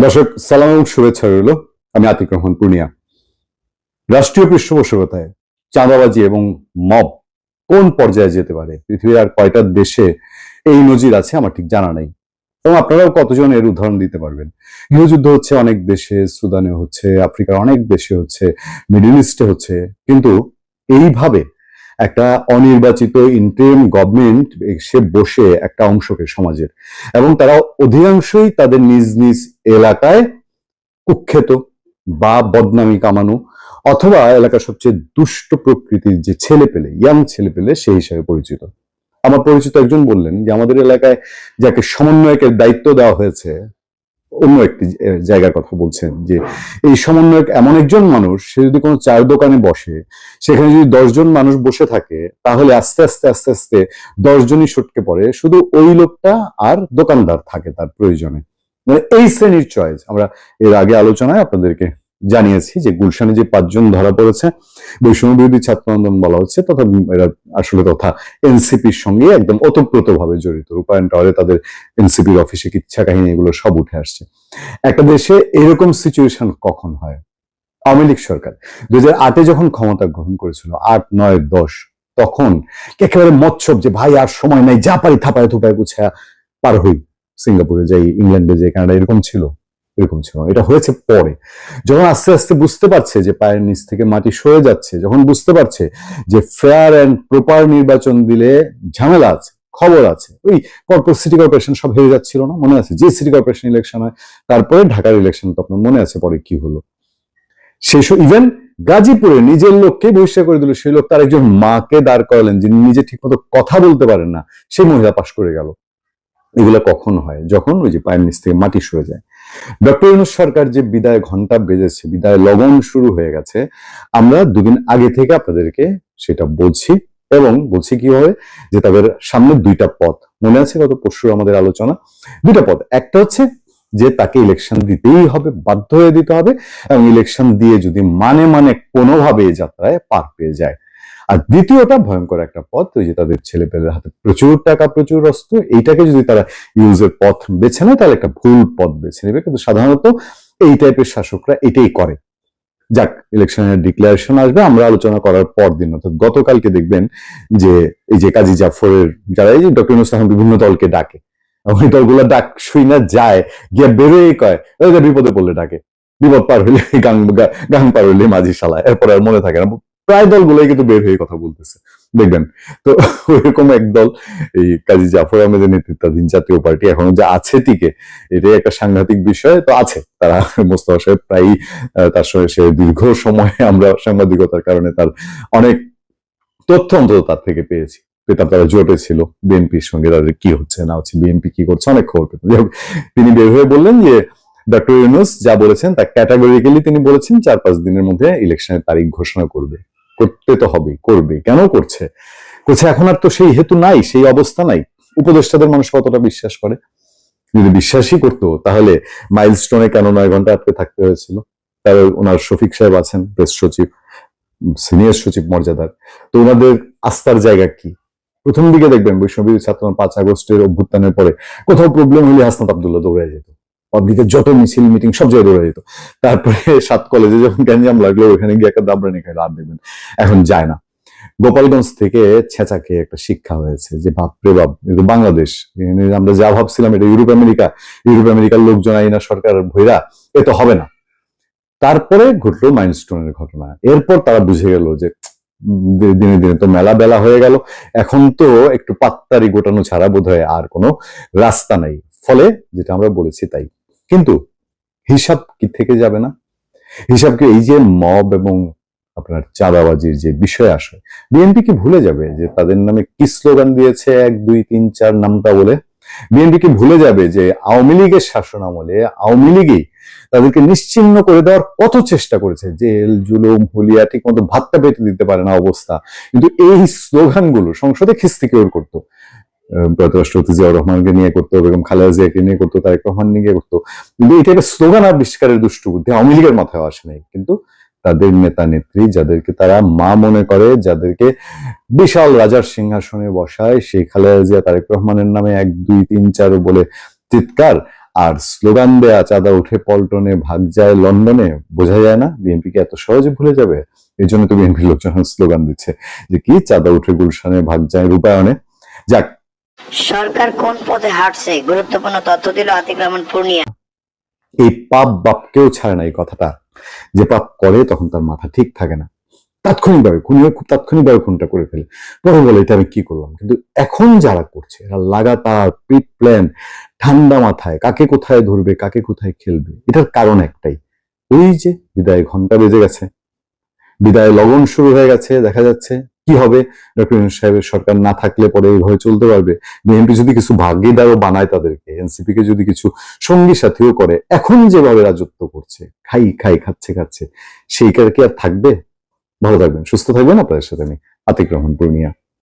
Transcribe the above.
দর্শক, সালাম এবং শুভেচ্ছা রইল। আমি আতিক রহমান পূর্ণিয়া। রাষ্ট্রীয় পৃষ্ঠপোষকতায় চাঁদাবাজি এবং মব কোন পর্যায়ে যেতে পারে? পৃথিবীর আর কয়টা দেশে এই নজির আছে আমার ঠিক জানা নেই। এবং আপনারাও কতজন এর উদাহরণ দিতে পারবেন? গৃহযুদ্ধ হচ্ছে অনেক দেশে, সুদানে হচ্ছে, আফ্রিকার অনেক দেশে হচ্ছে, মিডল ইস্টে হচ্ছে। কিন্তু এইভাবে একটা অনির্বাচিত ইন্টারিম গভর্নমেন্ট সে বসে একটা অংশকে সমাজের। এবং তারা অধিকাংশই তাদের নিজ নিজ এলাকায় কুখ্যাত বা বদনামি কামানো অথবা এলাকার সবচেয়ে দুষ্ট প্রকৃতির যে ছেলে পেলে ইয়াং ছেলে পেলে সেই হিসাবে পরিচিত। আমার পরিচিত একজন বললেন যে, আমাদের এলাকায় যাকে সমন্বয়কের দায়িত্ব দেওয়া হয়েছে অন্য একটি জায়গার কথা বলছেন যে এই সমন্বয়ক এমন একজন মানুষ, সে যদি কোনো চায়ের দোকানে বসে, সেখানে যদি দশজন মানুষ বসে থাকে, তাহলে আস্তে আস্তে আস্তে আস্তে দশজনই সটকে পড়ে। শুধু ওই লোকটা আর দোকানদার থাকে তার প্রয়োজনে। মানে এই শ্রেণির চয়েস। আমরা এর আগে আলোচনায় আপনাদেরকে জানিয়েছি যে গুলশানে যে পাঁচজন ধরা পড়েছে, বৈষম্য বিরোধী ছাত্র আন্দোলন বলা হচ্ছে, তথা এরা আসলে তথা এনসিপির সঙ্গে একদম ওতপ্রোত ভাবে জড়িত। রূপায়ণ টাওয়ারে তাদের এনসিপির অফিসে কিচ্ছা কাহিনী এগুলো সব উঠে আসছে। একটা দেশে এরকম সিচুয়েশন কখন হয়? আওয়ামী লীগ সরকার দু হাজার আটে যখন ক্ষমতা গ্রহণ করেছিল, আট, নয়, দশ, তখন একেবারে মৎসব যে ভাই আর সময় নাই, যা পারি থাপায় থুপায় গুছা পার হই। সিঙ্গাপুরে যাই, ইংল্যান্ডে যাই কানাডা এরকম ছিল। এরকম ছিল। এটা হয়েছে পরে। যখন আস্তে আস্তে বুঝতে পারছে যে পায়ের নিচ থেকে মাটি সরে যাচ্ছে, যখন বুঝতে পারছে যে ফেয়ার অ্যান্ড প্রপার নির্বাচন দিলে ঝামেলা আছে, খবর আছে, ওই কর্পোরেট সিটি কর্পোরেশন সব হেরে যাচ্ছিল না, মনে আছে? যে সিটি কর্পোরেশন ইলেকশন হয়, তারপরে ঢাকার ইলেকশন তো আপনার মনে আছে পরে কি হলো? সেই ইভেন গাজীপুরে নিজের লোককে বহিষ্কার করে দিল, সেই লোক তার একজন মাকে দাঁড় করালেন, যিনি নিজে ঠিকমতো কথা বলতে পারেন না, সেই মহিলা পাশ করে গেল। এগুলো কখন হয়? যখন ওই যে পায়ের নিচ থেকে মাটি সরে যায়। ডক্টর ইউনুস সরকার যে বিদায় ঘণ্টা বেজেছে, বিদায় লগন শুরু হয়ে গেছে, আমরা দুদিন আগে থেকে আপনাদেরকে সেটা বলছি এবং বলছি কি কীভাবে যে তাদের সামনে দুইটা পথ। মনে আছে গত পরশু আমাদের আলোচনা? দুইটা পথ। একটা হচ্ছে যে তাকে ইলেকশন দিতেই হবে, বাধ্য হয়ে দিতে হবে এবং ইলেকশন দিয়ে যদি মানে মানে কোনোভাবে এই যাত্রায় পার পেয়ে যায়। আর দ্বিতীয়টা ভয়ঙ্কর একটা পথ, ওই যে তাদের ছেলে পেলের হাতে প্রচুর টাকা, প্রচুর অস্ত্র, এইটাকে যদি তারা ইউজের পথ বেছে নেয়, তাহলে একটা ভুল পথ বেছে নেবে। কিন্তু সাধারণত এই টাইপের শাসকরা এটাই করে। যাক ইলেকশনের ডিক্লারেশন আসবে, আমরা আলোচনা করার পর দিন অর্থাৎ গতকালকে দেখবেন যে এই যে কাজী জাফরের, যারা এই যে ডক্টর ইউনুস বিভিন্ন দলকে ডাকে, ওই দলগুলো ডাক শুই না যায়, গিয়ে বেরোয় কয় বিপদে পড়লে ডাকে। বিপদ পার হইলে গাং, গা- পার হইলে মাঝি শালায় এরপর আর মনে থাকে না। প্রায় দলগুলোই কিন্তু বের হয়ে কথা বলতেছে। দেখবেন? তো ওইরকম এক দল, এই কাজী জাফর আহমেদের নেতৃত্বাধীন জাতীয় পার্টি এখনও যে আছে টিকে, এটাই একটা সাংঘাতিক বিষয়, তো আছে। তারা মোস্তফা সাহেব প্রায়ই তার সঙ্গে সে দীর্ঘ সময় আমরা সাংবাদিকতার কারণে তার অনেক তথ্য অন্তত তার থেকে পেয়েছি। পেতাম তারা জোটে ছিল, বিএনপির সঙ্গে তাদের কি হচ্ছে, না হচ্ছে, বিএনপি কি করছে, অনেক খবর পেতাম। তিনি বের হয়ে বললেন যে ডক্টর ইউনুস যা বলেছেন তা ক্যাটাগরিক্যালি তিনি বলেছেন, চার পাঁচ দিনের মধ্যে ইলেকশনের তারিখ ঘোষণা করবে। করতে তো হবে, করবে। কেন করছে? করছে এখন আর তো সেই হেতু নাই, সেই অবস্থা নাই। উপদেষ্টাদের মানুষ কতটা বিশ্বাস করে? যদি বিশ্বাসই করতো, তাহলে মাইলস্টোনে কেন নয় ঘণ্টা আটকে থাকতে হয়েছিল? তার ওনার শফিক সাহেব আছেন প্রেস সচিব সিনিয়র সচিব মর্যাদার। তো ওনাদের আস্থার জায়গা কি? প্রথম দিকে দেখবেন বৈষ্ণবী ছাত্র পাঁচ আগস্টের অভ্যুত্থানের পরে কোথাও প্রবলেম হলে হাসনাত আবদুল্লাহ দৌড়ে যেত। পাবলিকের যত মিছিল মিটিং সব জায়গায় দৌড়ে যেত। তারপরে সাত কলেজে যখন গ্যাঞ্জাম লাগল, ওখানে গিয়ে একটা দাবরানি খাইলো আর দেখবেন, এখন যায় না। গোপালগঞ্জ থেকে ছেঁচা খেয়ে একটা শিক্ষা হয়েছে যে, বাপরে বাপ এটা বাংলাদেশ আমরা যা ভাবছিলাম, এটা ইউরোপ আমেরিকা, ইউরোপ আমেরিকার লোকজন, আইনা সরকার ভৈরা, এ তো হবে না। তারপরে ঘটলো মাইলস্টোনের ঘটনা। এরপর তারা বুঝে গেল যে দিনে দিনে তো মেলা বেলা হয়ে গেল। এখন তো একটু পাত্তারি গোটানো ছাড়া বোধ আর কোনো রাস্তা নাই। ফলে যেটা আমরা বলেছি তাই। কিন্তু হিসাব কি থেকে যাবে না? হিসাব কি এই যে মব এবং আপনার চাঁদাবাজির যে বিষয় আসে বিএনপি কি ভুলে যাবে যে তাদের নামে কি স্লোগান দিয়েছে এক, দুই, তিন, চার নামটা বলে? বিএনপি কি ভুলে যাবে যে আওয়ামী লীগের শাসন আমলে আওয়ামী লীগই তাদেরকে নিশ্চিহ্ন করে দেওয়ার কত চেষ্টা করেছে? জেল, জুলুম, হুলিয়া ঠিক মতো ভাতটা পেতে দিতে পারে না অবস্থা। কিন্তু এই স্লোগানগুলো সংসদে খিস্তি কেউ করতো। প্রয়াত মাথায় আসে নাই। কিন্তু তাদের নেতা নেত্রী, যাদেরকে তারা মা মনে করে, যাদেরকে বিশাল রাজার সিংহাসনে বসায়, সেই খালেদা জিয়া, তারেক রহমানের নামে এক, দুই, তিন, চার বলে চিৎকার। আর স্লোগান দেয়া, চাঁদা উঠে পল্টনে ভাগ যায় লন্ডনে, বোঝা যায় না বিএনপিকে এত সহজে ভুলে যাবে? এই জন্য তো বিএনপির লোকজন স্লোগান দিচ্ছে যে কি, চাঁদা উঠে গুলশানে ভাগ যায় রূপায়ণে? যাক সরকার কোন পথে হাঁটছে? গুরুত্বপূর্ণ তথ্য দিল আতিক পূর্ণিয়া। এই পাপ বাপকেও ছাড়ে না এই কথাটা। যে পাপ করে তখন তার মাথা ঠিক থাকে না। তাৎক্ষণিকভাবে খুনি হয়ে খুব তাৎক্ষণিকভাবে খুনটা করে ফেলে। পরে বলে, এটা আমি কি করলাম? কিন্তু এখন যারা করছে, এরা লাগাতার প্রিট প্ল্যান ঠান্ডা মাথায়, কাকে কোথায় ধরবে, কাকে কোথায় খেলবে, এটার কারণ একটাই। ওই যে বিদায় ঘণ্টা বেজে গেছে, বিদায় লগন শুরু হয়ে গেছে, দেখা যাচ্ছে। কি হবে? ডক্টর ইউনুস সাহেবের সরকার না থাকলে পরে এইভাবে চলতে পারবে? বিএনপি যদি কিছু ভাগিদারও বানায় তাদেরকে এনসিপি কে যদি কিছু সঙ্গী সাথীও করে, এখন যেভাবে রাজত্ব করছে, খাই খাই, খাচ্ছে খাচ্ছে সেই কার কি আর থাকবে? ভালো থাকবেন, সুস্থ থাকবেন আপনাদের সাথে আমি আতিক রহমান, পূর্ণিয়া।